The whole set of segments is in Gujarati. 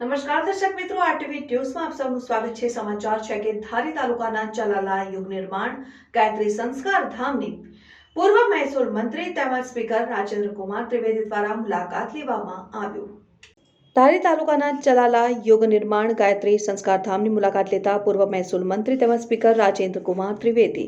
નમસ્કાર દર્શક મિત્રો આરટીવી ન્યૂઝમાં આપ સૌનું સ્વાગત છે. સમાચાર છે કે ધારી તાલુકાના ચલાલા યુગ નિર્માણ ગાયત્રી સંસ્કાર ધામની પૂર્વ મહેસૂલ મંત્રી તેમજ સ્પીકર રાજેન્દ્ર કુમાર ત્રિવેદી દ્વારા મુલાકાત લેવામાં આવ્યું ધારી તાલુકાના ચલાલા યોગ નિર્માણ ગાયત્રી સંસ્કાર ધામની મુલાકાત લેતા પૂર્વ મહેસૂલ મંત્રી તેમજ સ્પીકર રાજેન્દ્ર કુમાર ત્રિવેદી.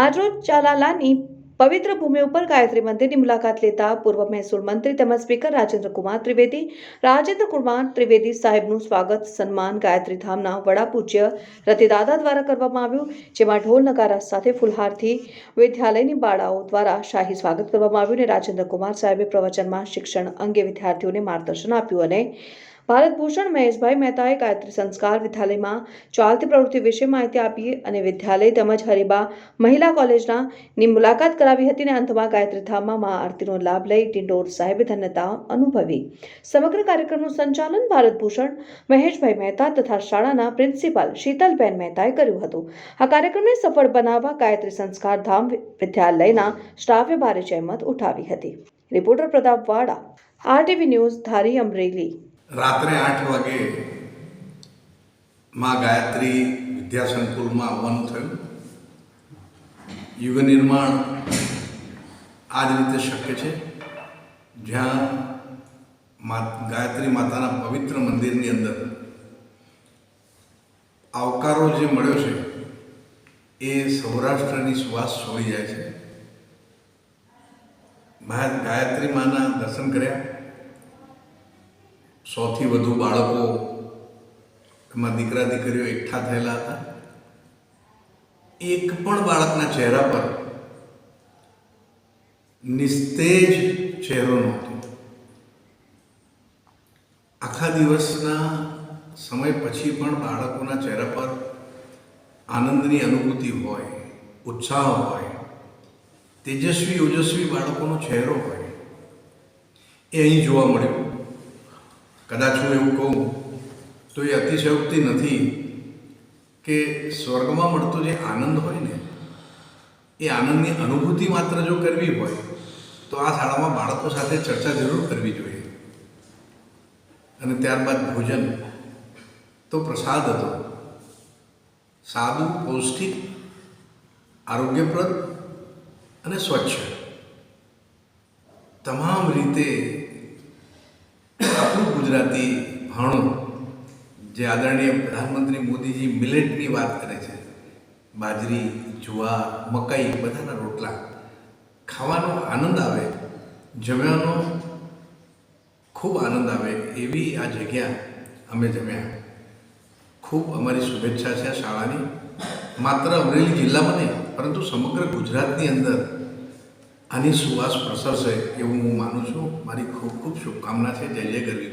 આજરોજ ચલાલાની પવિત્ર ભૂમિ ઉપર ગાયત્રી મંદિરની મુલાકાત લેતા પૂર્વ મહેસૂલ મંત્રી તેમજ સ્પીકર રાજેન્દ્ર કુમાર ત્રિવેદી રાજેન્દ્ર કુમાર ત્રિવેદી સાહેબનું સ્વાગત સન્માન ગાયત્રી ધામના વડા પૂજ્ય રતિદાદા દ્વારા કરવામાં આવ્યું, જેમાં ઢોલ નગારા સાથે ફુલહારથી વિદ્યાલયની બાળાઓ દ્વારા શાહી સ્વાગત કરવામાં આવ્યું અને રાજેન્દ્ર કુમાર સાહેબે પ્રવચનમાં શિક્ષણ અંગે વિદ્યાર્થીઓને માર્ગદર્શન આપ્યું અને ભારત ભૂષણ મહેશભાઈ મહેતાએ ગાયત્રી સંસ્કાર વિદ્યાલયમાં ચાલતી પ્રવૃત્તિ વિશે માહિતી આપી અને વિદ્યાલય તેમજ હરિબા મહિલા કોલેજના ની મુલાકાત કરાવી હતી અને અંતમાં ગાયત્રી ધામમાં મા આરતીનો લાભ લઈ ડિંડોર સાહેબે ધન્યતા અનુભવી. સમગ્ર કાર્યક્રમનું સંચાલન ભારત ભૂષણ મહેશભાઈ મહેતા તથા શાળાના પ્રિન્સિપાલ શીતલબેન મહેતાએ કર્યું હતું. આ કાર્યક્રમને સફળ બનાવવા ગાયત્રી સંસ્કાર ધામ વિદ્યાલયના સ્ટાફે ભારે જહેમત ઉઠાવી હતી. રિપોર્ટર પ્રતાપ વાડા, આરટીવી ન્યૂઝ ધારી અમરેલી. રાત્રે આઠ વાગે માં ગાયત્રી વિદ્યાસંકુલમાં આવવાનું થયું. યુગ નિર્માણ આ જ રીતે શક્ય છે. જ્યાં મા ગાયત્રી માતાના પવિત્ર મંદિરની અંદર આવકારો જે મળ્યો છે એ સૌરાષ્ટ્રની સુવાસ છોડી જાય છે. મહા ગાયત્રી માના દર્શન કર્યા. સોથી વધુ બાળકો એમાં દીકરા દીકરીઓ એકઠા થયેલા હતા. એક પણ બાળકના ચહેરા પર નિસ્તેજ ચહેરો નહોતો. આખા દિવસના સમય પછી પણ બાળકોના ચહેરા પર આનંદની અનુભૂતિ હોય, ઉત્સાહ હોય, તેજસ્વી, ઓજસ્વી બાળકોનો ચહેરો હોય એ અહીં જોવા મળ્યો. કદાચ હું એવું કહું, તો એ અતિશયોક્તિ નથી કે સ્વર્ગમાં મળતો જે આનંદ હોય ને, એ આનંદની અનુભૂતિ માત્ર જો કરવી હોય, તો આ શાળામાં બાળકો સાથે ચર્ચા જરૂર કરવી જોઈએ. અને ત્યારબાદ ભોજન. તો પ્રસાદ હતો. સાદું, પૌષ્ટિક, આરોગ્યપ્રદ અને સ્વચ્છ. તમામ રીતે ગુજરાતી ભાણો જે આદરણીય પ્રધાનમંત્રી મોદીજી મિલેટની વાત કરે છે, બાજરી, જુવાર, મકાઈ બધાના રોટલા ખાવાનો આનંદ આવે જમ્યાનો ખૂબ આનંદ આવે એવી આ જગ્યા અમે જમ્યા. ખૂબ અમારી શુભેચ્છા છે આ શાળાની. માત્ર અમરેલી જિલ્લામાં નહીં, પરંતુ સમગ્ર ગુજરાતની અંદર આની સુવાસ પ્રસરશે એવું હું માનું છું. મારી ખૂબ ખૂબ શુભકામના છે. જય જય ગરવી